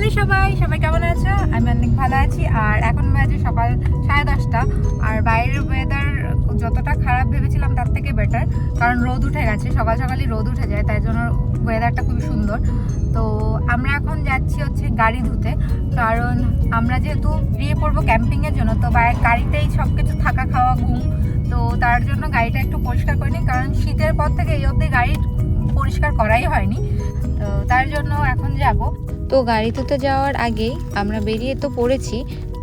Hello সবাই সবাই কেমন আছো? আমি অনেক ভালো আছি। আর এখন বাজে সকাল সাড়ে দশটা। আর বাইরের ওয়েদার যতটা খারাপ ভেবেছিলাম তার থেকে বেটার কারণ রোদ উঠে গেছে। সকাল সকালই রোদ উঠে যায়, তাই জন্য ওয়েদারটা খুবই সুন্দর। তো আমরা এখন যাচ্ছি হচ্ছে গাড়ি ধুতে। কারণ আমরা যেহেতু বেরিয়ে পড়ব ক্যাম্পিংয়ের জন্য, তো গাড়িতেই সব কিছু থাকা, খাওয়া, ঘুম। তো তার জন্য গাড়িটা একটু পরিষ্কার করে নিই, কারণ শীতের পর থেকে এই অবধি গাড়ি পরিষ্কার করাই হয়নি। তো তার জন্য এখন যাব। তো গাড়ি ধুতে যাওয়ার আগেই আমরা বেরিয়ে তো পড়েছি,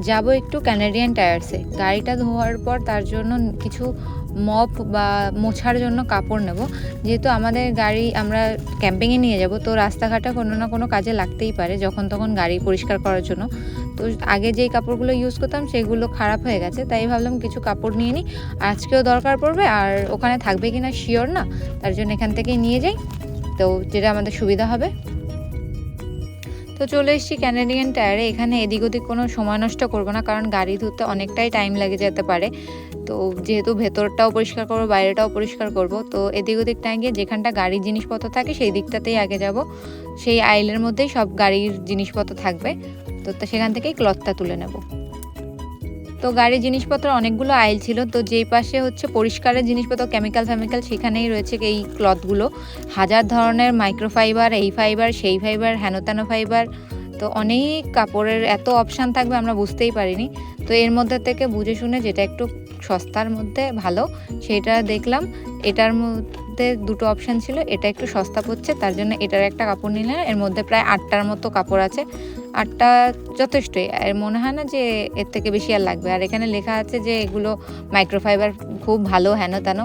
যাব একটু ক্যানাডিয়ান টায়ার্সে গাড়িটা ধোয়ার পর তার জন্য কিছু মপ বা মোছার জন্য কাপড় নেব। যেহেতু আমাদের গাড়ি আমরা ক্যাম্পিংয়ে নিয়ে যাব, তো রাস্তাঘাটে কোনো না কোনো কাজে লাগতেই পারে যখন তখন গাড়ি পরিষ্কার করার জন্য। তো আগে যেই কাপড়গুলো ইউজ করতাম সেগুলো খারাপ হয়ে গেছে, তাই ভাবলাম কিছু কাপড় নিয়ে নিই। আজকেও দরকার পড়বে, আর ওখানে থাকবে কি না শিওর না, তার জন্য এখান থেকেই নিয়ে যাই। তো যেটা আমাদের সুবিধা হবে। তো চলে এসেছি ক্যানাডিয়ান টায়ারে এখানে এদিক ওদিক কোনো সময় নষ্ট করব না, কারণ গাড়ি ধুতে অনেকটাই টাইম লেগে যেতে পারে। তো যেহেতু ভেতরটাও পরিষ্কার করব, বাইরেটাও পরিষ্কার করব, তো এদিক ওদিক না গিয়ে যেখানটা গাড়ির জিনিসপত্র থাকে সেই দিকটাতেই আগে যাব। সেই আইলের মধ্যেই সব গাড়ির জিনিসপত্র থাকবে। তো তা সেখান থেকেই ক্লথটা তুলে নেব। তো গাড়ির জিনিসপত্র অনেকগুলো আইল ছিল, তো যেই পাশে হচ্ছে পরিষ্কারের জিনিসপত্র কেমিক্যাল ফেমিক্যাল, সেখানেই রয়েছে এই ক্লথগুলো হাজার ধরনের মাইক্রোফাইবার এই ফাইবার সেই ফাইবার হেনোতানো ফাইবার তো অনেক কাপড়ের এত অপশান থাকবে আমরা বুঝতেই পারিনি। তো এর মধ্যে থেকে বুঝে শুনে যেটা একটু সস্তার মধ্যে ভালো, সেটা দেখলাম। এটার মধ্যে দুটো অপশান ছিল, এটা একটু সস্তা পড়ছে, তার জন্য এটার একটা কাপড় নিলাম এর মধ্যে প্রায় আটটার মতো কাপড় আছে। আটটা যথেষ্টই, আর মনে হয় না যে এর থেকে বেশি আর লাগবে। আর এখানে লেখা আছে যে এগুলো মাইক্রোফাইবার খুব ভালো হেন তেন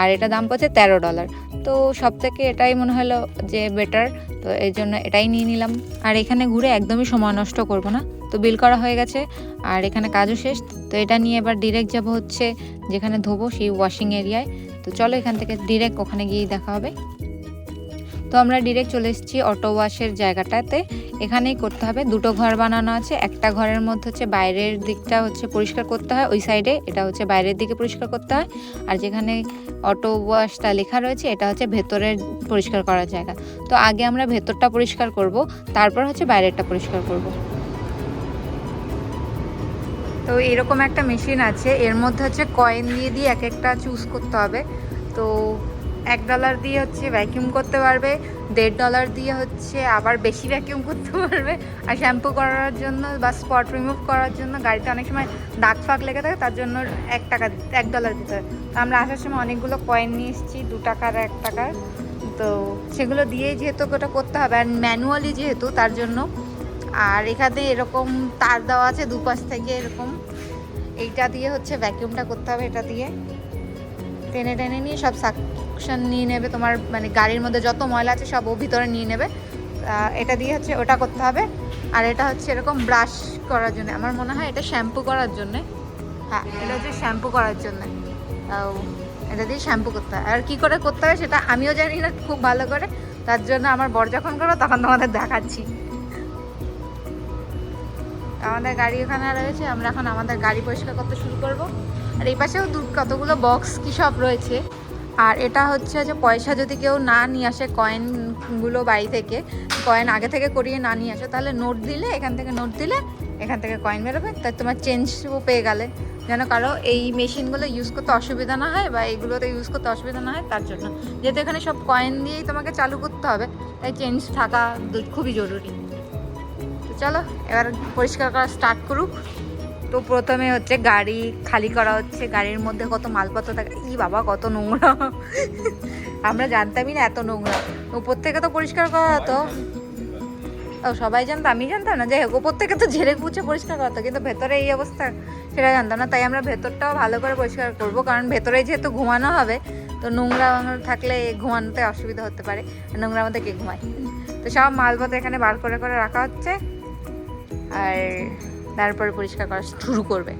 আর এটা দাম পড়ছে তেরো ডলার তো সব থেকে এটাই মনে হলো যে বেটার তো এই জন্য এটাই নিয়ে নিলাম। আর এখানে ঘুরে একদমই সময় নষ্ট করব না। তো বিল করা হয়ে গেছে, আর এখানে কাজও শেষ। তো এটা নিয়ে এবার ডিরেক্ট যাব হচ্ছে যেখানে ধোবো, সেই ওয়াশিং এরিয়ায় তো চলো এখান থেকে ডিরেক্ট ওখানে গিয়েই দেখা হবে। তো আমরা ডিরেক্ট চলে এসেছি অটো ওয়াশের জায়গাটাতে। এখানেই করতে হবে। দুটো ঘর বানানো আছে। একটা ঘরের মধ্যে হচ্ছে বাইরের দিকটা হচ্ছে পরিষ্কার করতে হয়। ওই সাইডে এটা হচ্ছে বাইরের দিকে পরিষ্কার করতে হয়। আর যেখানে অটো ওয়াশটা লেখা রয়েছে, এটা হচ্ছে ভেতরের পরিষ্কার করার জায়গা। তো আগে আমরা ভেতরটা পরিষ্কার করব, তারপর হচ্ছে বাইরেরটা পরিষ্কার করব। তো এরকম একটা মেশিন আছে। এর মধ্যে হচ্ছে কয়েন দিয়ে দিয়ে এক একটা চুজ করতে হবে। তো এক ডলার দিয়ে হচ্ছে ভ্যাকিউম করতে পারবে, দেড় ডলার দিয়ে হচ্ছে আবার বেশি ভ্যাকিউম করতে পারবে। আর শ্যাম্পু করার জন্য বা স্পট রিমুভ করার জন্য গাড়িতে অনেক সময় দাগ ফাগ লেগে থাকে, তার জন্য এক টাকা, এক ডলার দিতে হয়। তো আমরা আসার সময় অনেকগুলো কয়েন নিয়ে এসেছি, দু টাকার, এক টাকার। তো সেগুলো দিয়েই যেহেতু ওটা করতে হবে, আর ম্যানুয়ালি যেহেতু, তার জন্য আর এখানে এরকম তার দেওয়া আছে দুপাশ থেকে এরকম। এইটা দিয়ে হচ্ছে ভ্যাকিউমটা করতে হবে এটা দিয়ে। টেনে টেনে নিয়ে সব সাকশন নিয়ে নেবে তোমার মানে গাড়ির মধ্যে যত ময়লা আছে সব ও ভিতরে নিয়ে নেবে। এটা দিয়ে হচ্ছে ওটা করতে হবে। আর এটা হচ্ছে এরকম ব্রাশ করার জন্য। আমার মনে হয় এটা শ্যাম্পু করার জন্যে। হ্যাঁ এটা হচ্ছে শ্যাম্পু করার জন্যে। এটা দিয়ে শ্যাম্পু করতে হয়। আর কী করে করতে হয় সেটা আমিও জানি না খুব ভালো করে। তার জন্য আমার বর যখন করো তখন তোমাদের দেখাচ্ছি। আমাদের গাড়ি ওখানে রয়েছে, আমরা এখন আমাদের গাড়ি পরিষ্কার করতে শুরু করব। আর এই পাশেও দু কতগুলো বক্স কি সব রয়েছে। আর এটা হচ্ছে যে পয়সা যদি কেউ না নিয়ে আসে কয়েনগুলো বাড়ি থেকে কয়েন আগে থেকে করিয়ে না নিয়ে আসে, তাহলে নোট দিলে, এখান থেকে নোট দিলে, এখান থেকে কয়েন বেরোবে। তাই তোমার চেঞ্জও পেয়ে গেলে। যেন কারও এই মেশিনগুলো ইউজ করতে অসুবিধা না হয় বা এইগুলোতে ইউজ করতে অসুবিধা না হয়, তার জন্য। যেহেতু এখানে সব কয়েন দিয়েই তোমাকে চালু করতে হবে, তাই চেঞ্জ থাকা খুবই জরুরি। চলো এবার পরিষ্কার করা স্টার্ট করুক। তো প্রথমে হচ্ছে গাড়ি খালি করা হচ্ছে গাড়ির মধ্যে কত মালপত্র থাকে। ই বাবা কত নোংরা। আমরা জানতামই না এত নোংরা। উপর থেকে তো পরিষ্কার করা হতো। ও সবাই জানতো আমি জানতাম না। যাই হোক উপর থেকে তো ঝেড়ে পুছে পরিষ্কার করা হতো কিন্তু ভেতরে এই অবস্থা সেটা জানতাম না। তাই আমরা ভেতরটাও ভালো করে পরিষ্কার করব কারণ ভেতরে যেহেতু ঘুমানো হবে তো নোংরা থাকলে ঘুমানোতে অসুবিধা হতে পারে। আর নোংরার মধ্যে কে ঘুমায়? তো সব মালপত্র এখানে বার করে করে রাখা হচ্ছে। আর তারপরে পরিষ্কার করা শুরু করবে।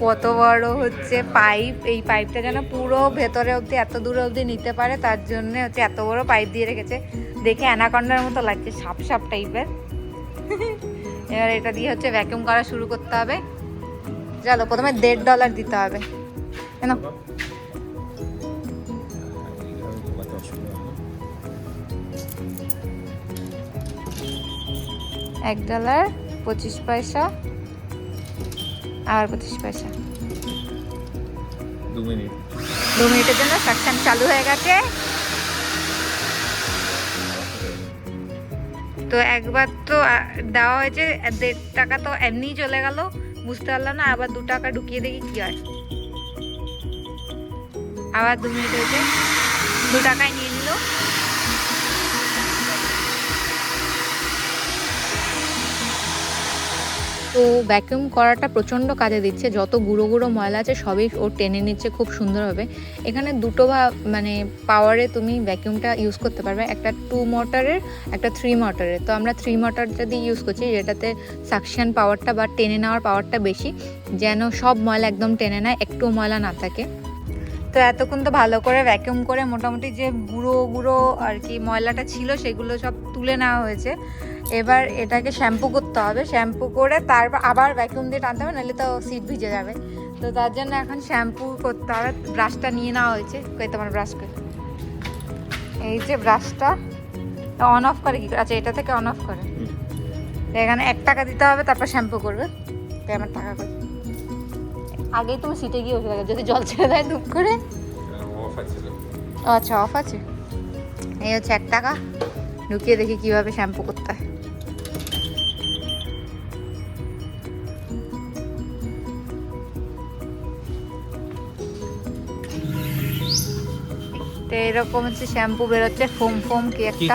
কত বড় হচ্ছে পাইপ, এই পাইপটা যেন পুরো ভেতরে অবধি, এত দূর অবধি নিতে পারে, তার জন্য হচ্ছে এত বড় পাইপ দিয়ে রেখেছে। দেখে অ্যানাকন্ডার মতো লাগছে, সাপ সাপ টাইপের। এবার এটা দিয়ে হচ্ছে ভ্যাকিউম করা শুরু করতে হবে। চলো, প্রথমে দেড় ডলার দিতে হবে। কেন? এক ডলার পঁচিশ পয়সা আর পঁচিশ পয়সা। দু মিনিট। দু মিনিটের জন্য সাকশন চালু হয়ে গেছে। তো একবার তো দেওয়া হয়েছে দেড় টাকা তো এমনিই চলে গেল। বুঝতে পারলাম না আবার দু টাকা ঢুকিয়ে দেখি কি হয়। আবার দু মিনিট হয়েছে। দু টাকায় নিয়ে নিল। তো ভ্যাকিউম করাটা প্রচণ্ড কাজে দিচ্ছে। যত গুঁড়ো গুঁড়ো ময়লা আছে, সবই ও টেনে নিচ্ছে খুব সুন্দরভাবে। এখানে দুটো বা মানে পাওয়ারে তুমি ভ্যাকিউমটা ইউজ করতে পারবে। একটা টু মোটরের একটা থ্রি মোটরের তো আমরা থ্রি মোটরটা দিয়ে ইউজ করছি, যেটাতে সাকশান পাওয়ারটা বা টেনে নেওয়ার পাওয়ারটা বেশি, যেন সব ময়লা একদম টেনে নেয় একটু ময়লা না থাকে। তো এতক্ষণ তো ভালো করে ভ্যাকিউম করে মোটামুটি যে গুঁড়ো গুঁড়ো আর কি ময়লাটা ছিল সেগুলো সব তুলে নেওয়া হয়েছে। এবার এটাকে শ্যাম্পু করতে হবে। শ্যাম্পু করে তারপর আবার ভ্যাকিউম দিয়ে টানতে হবে নাহলে তো সিট ভিজে যাবে। তো তার জন্য এখন শ্যাম্পু করতে হবে। ব্রাশটা নিয়ে নেওয়া হয়েছে। কই তোমার ব্রাশ করে এই যে ব্রাশটা অন অফ করে কি করে? আচ্ছা এটা থেকে অন অফ করে। এখানে এক টাকা দিতে হবে তারপর শ্যাম্পু করবে। তো আমার টাকা করে আগেই তুমি সিটে গিয়ে বসে থাকো যদি জল ছেড়ে দেয় ধূপ করে। আচ্ছা অফ আছে। এই হচ্ছে এক টাকা। ঢুকিয়ে দেখি কীভাবে শ্যাম্পু করতে হয়। তো এরকম হচ্ছে শ্যাম্পু বেরোচ্ছে ফোম ফোম কি একটা।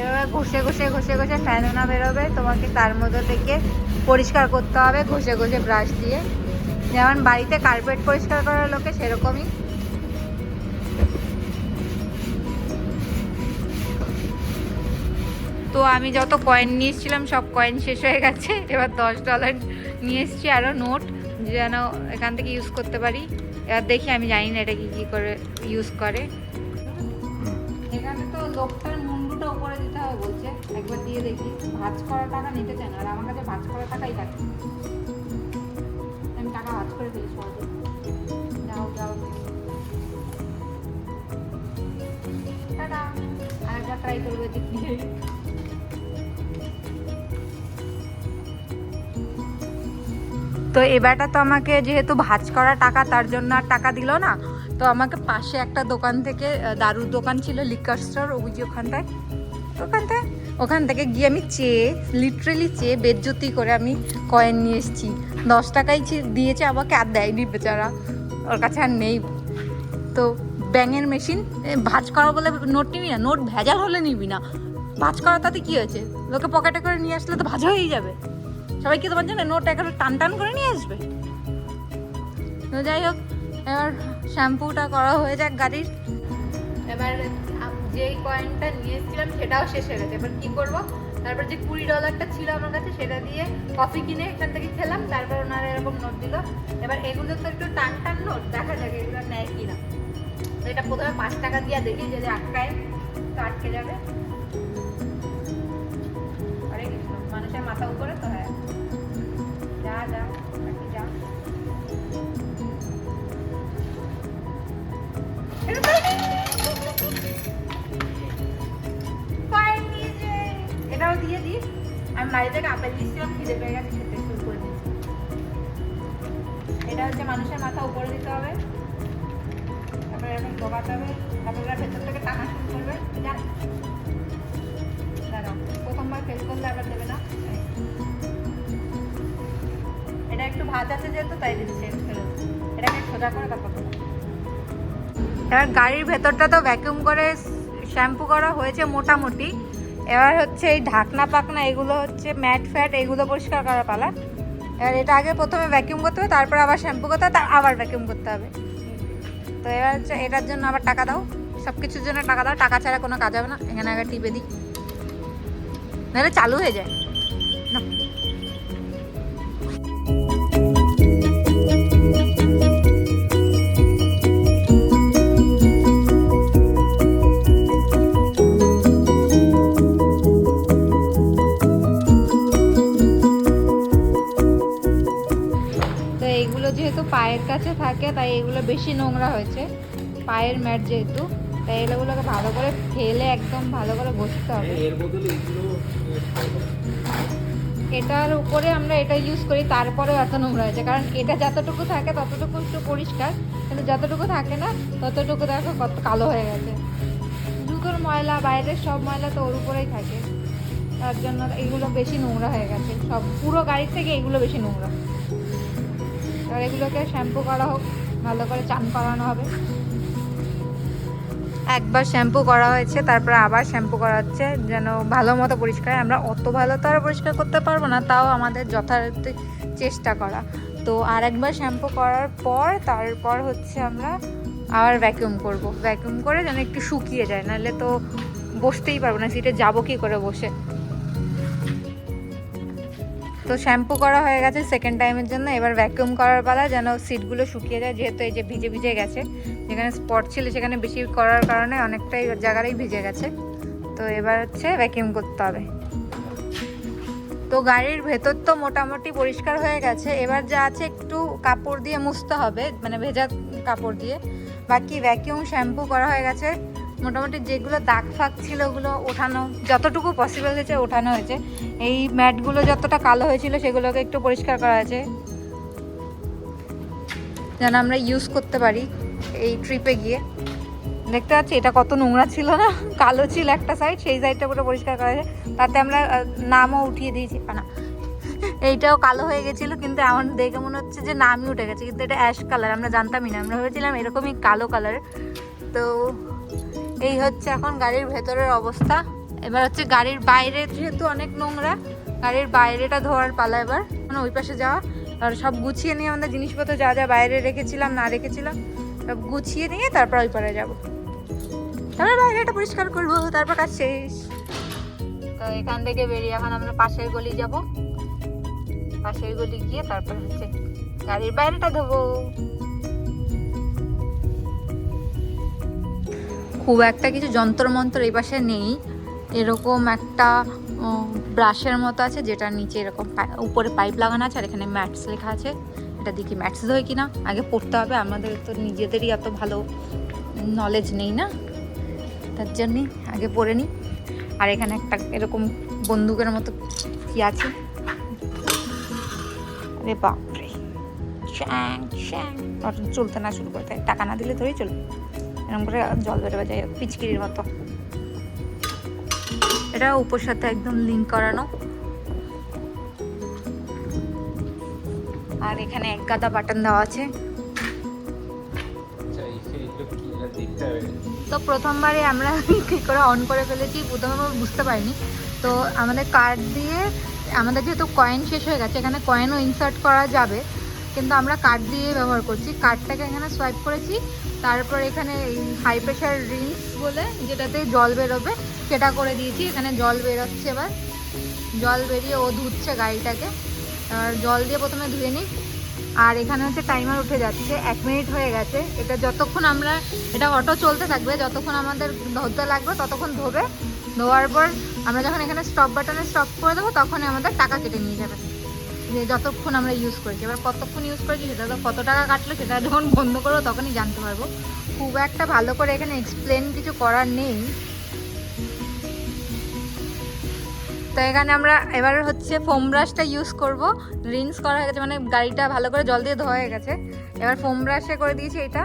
এভাবে ঘষে ঘষে ঘষে ঘষে ফ্যানোনা বেরোবে তোমাকে তার মধ্যে থেকে পরিষ্কার করতে হবে ঘষে ঘষে ব্রাশ দিয়ে। যেমন বাড়িতে কার্পেট পরিষ্কার করার লোকে সেরকমই। তো আমি যত কয়েন নিয়ে এসেছিলাম সব কয়েন শেষ হয়ে গেছে। এবার দশ ডলার নিয়ে এসেছি আরও নোট যেন এখান থেকে ইউজ করতে পারি। এবার দেখি আমি জানি না এটা কি, কী করে ইউজ করে। তো লোকটার দিতে হবে বলছে। একবার দিয়ে দেখি। ভাঁজ করা টাকা নিতে চায় না, আর আমার কাছে ভাঁজ করা টাকাই থাকে তো এবারটা তো আমাকে যেহেতু ভাঁজ করা টাকা, তার জন্য আর টাকা দিল না। তো আমাকে পাশে একটা দোকান থেকে দারুর দোকান ছিল লিকার স্টোর ওই যে ওখানটায়। ওখানটায় ওখান থেকে গিয়ে আমি চেয়ে লিটারেলি চেয়ে বেজ্জতি করে আমি কয়েন নিয়ে এসেছি। দশ টাকাই দিয়েছে, আমাকে আর দেয়নি বেচারা। ওর কাছে আর নেই। তো ব্যাঙের মেশিন ভাজ করা বলে নোট নিবি না? নোট ভেজাল হলে নিবি না। ভাজ করা তাতে কী হয়েছে? লোকে পকেটে করে নিয়ে আসলে তো ভাজ হয়েই যাবে। সবাই কি তোমার জন্য নোট একেবারে টান টান করে নিয়ে আসবে। তো যাই হোক, এবার শ্যাম্পুটা করা হয়ে যাক গাড়ির। এবার যেই কয়েনটা নিয়েছিলাম, সেটাও শেষ হয়ে গেছে। এবার কী করব? তারপর যে কুড়ি ডলারটা ছিল আমার কাছে, সেটা দিয়ে কফি কিনে এখান থেকে খেলাম। তারপর ওনারা এরকম নোট দিল। এবার এগুলো তো একটু টান টান নোট দেখা যাক এগুলো নেয় কিনা। এটা প্রথমে পাঁচ টাকা দিয়ে দেখি যদি আটকায়, তো আটকে যাবে। মানুষের মাথা উপরে তো। বাড়ি থেকে আপেল দিচ্ছিলাম খিদে পেয়ে গেছে, খেতে শুরু করে দিচ্ছি এটা হচ্ছে মানুষের মাথা উপরে দিতে হবে। তারপরে এরকম ডোবাতে হবে। তারপরে ভেতর থেকে টানা শুরু করবে। দাঁড়াও, প্রথমবার ফেল করলে আবার দেবে না। এটা একটু ভাজ আছে যেহেতু, তাই দিচ্ছে এটাকে সোজা করে তারপর এবার গাড়ির ভেতরটা তো ভ্যাকুয়াম করে শ্যাম্পু করা হয়েছে মোটামুটি। এবার হচ্ছে এই ঢাকনা পাকনা এগুলো হচ্ছে ম্যাট ফ্যাট, এগুলো পরিষ্কার করা পালা। এবার এটা আগে প্রথমে ভ্যাকিউম করতে হবে, তারপর আবার শ্যাম্পু করতে হবে তার আবার ভ্যাকিউম করতে হবে। তো এবার হচ্ছে এটার জন্য আবার টাকা দাও সব কিছুর জন্য টাকা দাও, টাকা ছাড়া কোনো কাজ হবে না, এখানে আগে টিপে দিই। নাহলে চালু হয়ে যায়। এগুলো বেশি নোংরা হয়েছে। পায়ের ম্যাট যেহেতু তাই এগুলোকে ভালো করে ফেলে একদম ভালো করে ঘষতে হবে। এটার উপরে আমরা এটা ইউজ করি তারপরেও এত নোংরা হয়েছে। কারণ এটা যতটুকু থাকে ততটুকু একটু পরিষ্কার কিন্তু যতটুকু থাকে না ততটুকু দেখো কত কালো হয়ে গেছে। জুতোর ময়লা বাইরের সব ময়লা তো ওর উপরেই থাকে। তার জন্য এগুলো বেশি নোংরা হয়ে গেছে। সব পুরো গাড়ির থেকে এগুলো বেশি নোংরা। এবার এগুলোকে শ্যাম্পু করা হোক। ভালো করে চান করানো হবে। একবার শ্যাম্পু করা হয়েছে, তারপর আবার শ্যাম্পু করা হচ্ছে, যেন ভালো মতো পরিষ্কার। আমরা অত ভালো তো আর পরিষ্কার করতে পারব না, তাও আমাদের যথার্থ চেষ্টা করা। তো আর একবার শ্যাম্পু করার পর, তারপর হচ্ছে আমরা আবার ভ্যাকিউম করব। ভ্যাকিউম করে যেন একটু শুকিয়ে যায়, নাহলে তো বসতেই পারব না সিটে যাব কি করে বসে? তো শ্যাম্পু করা হয়ে গেছে সেকেন্ড টাইমের জন্য। এবার ভ্যাকিউম করার পালা যেন সিটগুলো শুকিয়ে যায়, যেহেতু এই যে ভিজে ভিজে গেছে। যেখানে স্পট ছিল সেখানে বেশি করার কারণে অনেকটাই জায়গারই ভিজে গেছে। তো এবার হচ্ছে ভ্যাকিউম করতে হবে। তো গাড়ির ভেতর তো মোটামুটি পরিষ্কার হয়ে গেছে। এবার যা আছে একটু কাপড় দিয়ে মুছতে হবে মানে ভেজা কাপড় দিয়ে। বাকি ভ্যাকিউম শ্যাম্পু করা হয়ে গেছে। মোটামুটি যেগুলো দাগ ফাগ ছিল ওগুলো ওঠানো, যতটুকু পসিবল হয়েছে ওঠানো হয়েছে। এই ম্যাটগুলো যতটা কালো হয়েছিল সেগুলোকে একটু পরিষ্কার করা হয়েছে। যেন আমরা ইউজ করতে পারি এই ট্রিপে গিয়ে। দেখতে পাচ্ছি, এটা কত নোংরা ছিল না? কালো ছিল একটা সাইড সেই সাইডটা পুরো পরিষ্কার করা হয়েছে। তাতে আমরা নামও উঠিয়ে দিয়েছি। না, এইটাও কালো হয়ে গেছিল, কিন্তু আমার দেখে মনে হচ্ছে যে নামই উঠে গেছে। কিন্তু এটা অ্যাশ কালার আমরা জানতামই না। আমরা ভেবেছিলাম এরকমই কালো কালার তো এই হচ্ছে এখন গাড়ির ভেতরের অবস্থা। এবার হচ্ছে গাড়ির বাইরে, যেহেতু অনেক নোংরা, গাড়ির বাইরেটা ধোয়ার পালা এবার। মানে ওই পাশে যাওয়া। আর সব গুছিয়ে নিয়ে আমাদের জিনিসপত্র যা যা বাইরে রেখেছিলাম, না রেখেছিলাম, সব গুছিয়ে নিয়ে তারপর ওই পারে যাব। তারপর বাইরেটা পরিষ্কার করব, তারপর কাজ শেষ। তো এখান থেকে বেরিয়ে এখন আমরা পাশের গলি যাব। পাশের গলি গিয়ে তারপর হচ্ছে গাড়ির বাইরেটা ধোবো। খুব একটা কিছু যন্ত্র মন্ত্র এই পাশে নেই। এরকম একটা ব্রাশের মতো আছে যেটার নিচে এরকম উপরে পাইপ লাগানো আছে আর এখানে ম্যাটস লেখা আছে। এটা দেখি ম্যাটস ধোয় কিনা, আগে পড়তে হবে, আমাদের তো নিজেদেরই এত ভালো নলেজ নেই না। তার জন্যে আগে পড়ে নিই। আর এখানে একটা এরকম বন্দুকের মতো কি আছে? আরে বাপরে। চলতে না শুরু করতে টাকা না দিলে ধরেই চলবে। এরকম করে জল বেরোবে যায় পিচকিরির মতো। এটা উপর সাথে একদম লিঙ্ক করানো। আর এখানে এক গাদা বাটন দেওয়া আছে। আচ্ছা তো প্রথমবারে আমরা কী করে অন করে ফেলেছি প্রথমে আমরা বুঝতে পারিনি। তো আমাদের কার্ড দিয়ে আমাদের যেহেতু কয়েন শেষ হয়ে গেছে এখানে কয়েনও ইনসার্ট করা যাবে। কিন্তু আমরা কার্ড দিয়ে ব্যবহার করছি। কার্ডটাকে এখানে সোয়াইপ করেছি। তারপর এখানে হাই প্রেশার রিংস বলে, যেটাতে জল বেরোবে, সেটা করে দিয়েছি। এখানে জল বেরোচ্ছে এবার। জল বেরিয়ে ও ধুচ্ছে গাড়িটাকে। আর জল দিয়ে প্রথমে ধুয়ে নিই। আর এখানে হচ্ছে টাইমার উঠে যাচ্ছে। এক মিনিট হয়ে গেছে। এটা যতক্ষণ আমরা, এটা অটো চলতে থাকবে, যতক্ষণ আমাদের ধরতে লাগবে, ততক্ষণ ধোবে। ধোয়ার পর আমরা যখন এখানে স্টপ বাটনে স্টপ করে দেবো, তখনই আমাদের টাকা কেটে নিয়ে যাবে। যে যতক্ষণ আমরা ইউজ করেছি। এবার কতক্ষণ ইউজ করেছি সেটা তো কত টাকা কাটলো সেটা যখন বন্ধ করব তখনই জানতে পারব। খুব একটা ভালো করে এখানে এক্সপ্লেন কিছু করার নেই। তো এখানে আমরা এবার হচ্ছে ফোম ব্রাশটা ইউজ করব। রিন্স করা হয়ে গেছে মানে গাড়িটা ভালো করে জল দিয়ে ধোয়া হয়ে গেছে। এবার ফোম ব্রাশে করে দিয়েছি এটা।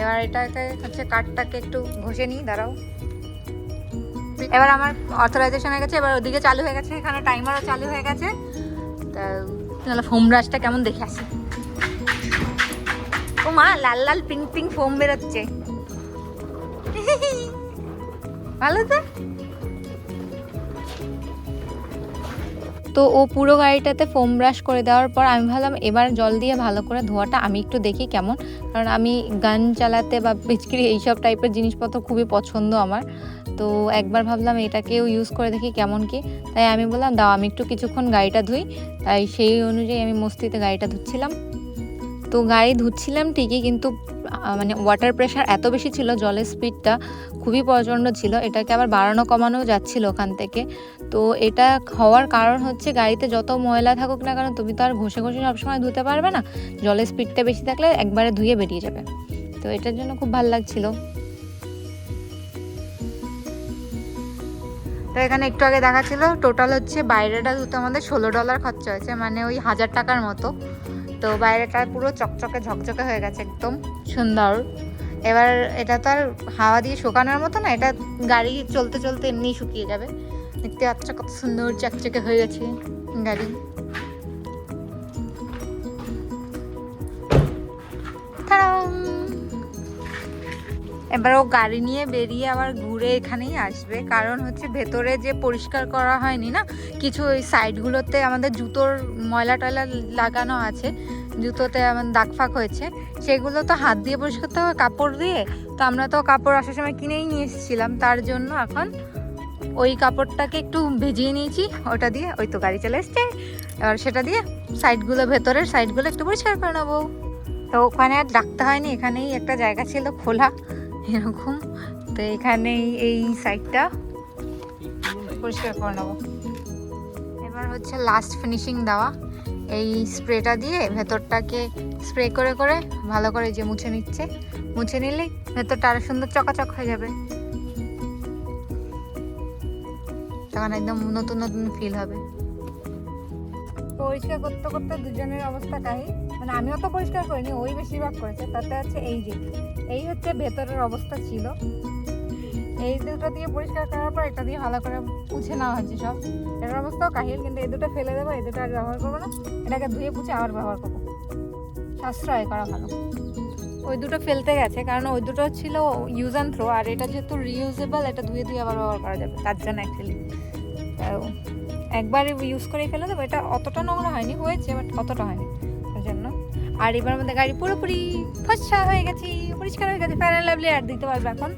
এবার এটাকে হচ্ছে কাঠটাকে একটু ঘষে নিই, দাঁড়াও। এবার আমার অথরাইজেশন হয়ে গেছে, এবার ওদিকে চালু হয়ে গেছে, এখানে টাইমারও চালু হয়ে গেছে। তা তাহলে ফোম ব্রাশটা কেমন দেখে আসি। ও মা, লাল লাল পিঙ্ক পিঙ্ক ফোম বেরোচ্ছে। ভালো তো? তো ও পুরো গাড়িটাতে ফোম ব্রাশ করে দেওয়ার পর আমি ভাবলাম এবার জল দিয়ে ভালো করে ধোয়াটা, আমি একটু দেখি কেমন। কারণ আমি গান চালাতে বা পিচকিরি এইসব টাইপের জিনিসপত্র খুবই পছন্দ আমার। তো একবার ভাবলাম এটাকেও ইউজ করে দেখি কেমন কি। তাই আমি বললাম, দাও, আমি একটু কিছুক্ষণ গাড়িটা ধুই। তাই সেই অনুযায়ী আমি মস্তিতে গাড়িটা ধুচ্ছিলাম। তো গাড়ি ধুচ্ছিলাম ঠিকই, কিন্তু মানে ওয়াটার প্রেশার এত বেশি ছিল, জলের স্পিডটা খুবই প্রচণ্ড ছিল। এটাকে আবার বাড়ানো কমানো যাচ্ছিল ওখান থেকে। তো এটা হওয়ার কারণ হচ্ছে গাড়িতে যত ময়লা থাকুক না কারণ তুমি তো আর ঘষে ঘষে সবসময় ধুতে পারবে না। জলের স্পিডটা বেশি থাকলে একবারে ধুয়ে বেরিয়ে যাবে। তো এটার জন্য খুব ভালো লাগছিল। তো এখানে একটু আগে দেখাচ্ছিল টোটাল হচ্ছে বাইরেটা দুটো আমাদের ষোলো ডলার খরচা হয়েছে মানে ওই হাজার টাকার মতো। তো বাইরেটা পুরো চকচকে ঝকঝকে হয়ে গেছে একদম। সুন্দর। এবার এটা তো আর হাওয়া দিয়ে শুকানোর মতো না এটা গাড়ি চলতে চলতে এমনি শুকিয়ে যাবে। দেখতে পাচ্ছ কত সুন্দর চকচকে হয়ে গেছে গাড়ি। এবার ও গাড়ি নিয়ে বেরিয়ে আবার ঘুরে এখানেই আসবে। কারণ হচ্ছে ভেতরে যে পরিষ্কার করা হয়নি না, কিছু ওই সাইডগুলোতে আমাদের জুতোর ময়লা টয়লা লাগানো আছে, জুতোতে আমার দাগ ফাঁক হয়েছে, সেগুলো তো হাত দিয়ে পরিষ্কার করতে হবে, কাপড় দিয়ে। তো আমরা তো কাপড় আসার সময় কিনেই নিয়ে এসেছিলাম, তার জন্য এখন ওই কাপড়টাকে একটু ভেজিয়ে নিয়েছি, ওটা দিয়ে ওই তো গাড়ি চলে এসছে। এবার সেটা দিয়ে সাইডগুলো, ভেতরের সাইডগুলো একটু পরিষ্কার করে নেব। তো ওখানে আর ডাকতে হয়নি, এখানেই একটা জায়গা ছিল খোলা। এরকম। তো এখানেই এই সাইডটা পরিষ্কার করে নেব। এবার হচ্ছে লাস্ট ফিনিশিং দেওয়া। এই স্প্রেটা দিয়ে ভেতরটাকে স্প্রে করে করে ভালো করে যে মুছে নিচ্ছে, মুছে নিলেই ভেতরটা আরও সুন্দর চকাচক হয়ে যাবে। তখন একদম নতুন নতুন ফিল হবে। পরিষ্কার করতে করতে দুজনের অবস্থা কাহি মানে আমিও তো পরিষ্কার করিনি, ওই বেশিরভাগ করেছে, তাতে হচ্ছে এই যে এই হচ্ছে ভেতরের অবস্থা ছিল। এই দুটো দিয়ে পরিষ্কার করার পর এটা দিয়ে ভালো করে পুছে নেওয়া হচ্ছে সব। এটার অবস্থাও কাহিল, কিন্তু এই দুটো ফেলে দেবো, এই দুটো আর ব্যবহার করব না। এটাকে ধুয়ে পুছে আবার ব্যবহার করব। সাশ্রয় করা ভালো। ওই দুটো ফেলতে গেছে, কারণ ওই দুটো ছিল ইউজ অ্যান্ড থ্রো আর এটা যেহেতু রিউজেবল এটা ধুয়ে ধুয়ে আবার ব্যবহার করা যাবে, তার জন্য অ্যাকচুয়ালি একবার ইউজ করে ফেলে দেবো, এটা অতটা নোংরা হয়নি, হয়েছে বাট অতটা হয়নি ওই জন্য। আর এবার আমাদের গাড়ি পুরোপুরি ফসা হয়ে গেছি। পরিষ্কার হয়ে গেছে ফ্যান লাভলি আর দিতে পারবে এখন।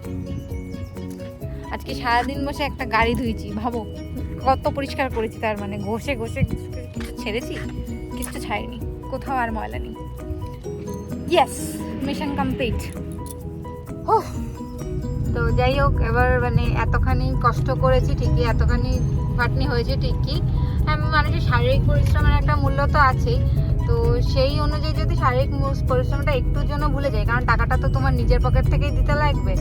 আজকে সারাদিন বসে একটা গাড়ি ধুয়েছি, ভাবো কত পরিষ্কার করেছি তার মানে ঘষে ঘষে কিছু ছেড়েছি, কিছু ছাড়িনি কোথাও আর ময়লা নেই। ইয়েস মিশন কমপ্লিট তো যাই হোক, এবার মানে এতখানি কষ্ট করেছি ঠিকই, এতখানি খাটনি হয়েছে ঠিকই। হ্যাঁ মানুষের শারীরিক পরিশ্রমের একটা মূল্য তো আছেই। তো সেই অনুযায়ী যদি শারীরিক পরিশ্রমটা একটুর জন্য ভুলে যাই কারণ টাকাটা তো তোমার নিজের পকেট থেকেই দিতে লাগবে।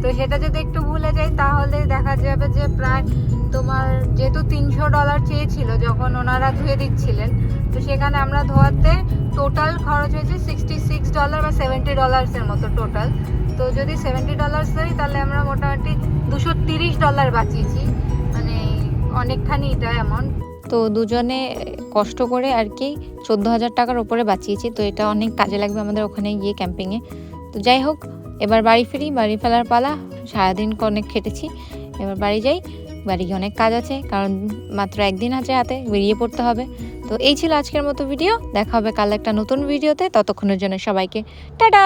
তো সেটা যদি একটু ভুলে যাই তাহলে দেখা যাবে যে প্রায় তোমার যেহেতু তিনশো ডলার চেয়েছিল যখন ওনারা ধুয়ে দিচ্ছিলেন, তো সেখানে আমরা ধোয়াতে টোটাল খরচ হয়েছে সিক্সটি সিক্স ডলার বা সেভেন্টি ডলার্সের মতো টোটাল তো যদি সেভেন্টি ডলার্স ধরি তাহলে আমরা মোটামুটি দুশো তিরিশ ডলার বাঁচিয়েছি মানে অনেকখানি এটা অ্যামাউন্ট তো দুজনে কষ্ট করে আর কি চোদ্দ হাজার টাকার উপরে বাঁচিয়েছি। তো এটা অনেক কাজে লাগবে আমাদের ওখানে গিয়ে ক্যাম্পিংয়ে তো যাই হোক, এবার বাড়ি ফিরি, বাড়ি ফেলার পালা, সারাদিন অনেক খেটেছি। এবার বাড়ি যাই, বাড়ি গিয়ে অনেক কাজ আছে, কারণ মাত্র একদিন আছে হাতে বেরিয়ে পড়তে হবে। তো এই ছিল আজকের মতো ভিডিও, দেখা হবে কাল একটা নতুন ভিডিওতে, ততক্ষণের জন্য সবাইকে, টাটা!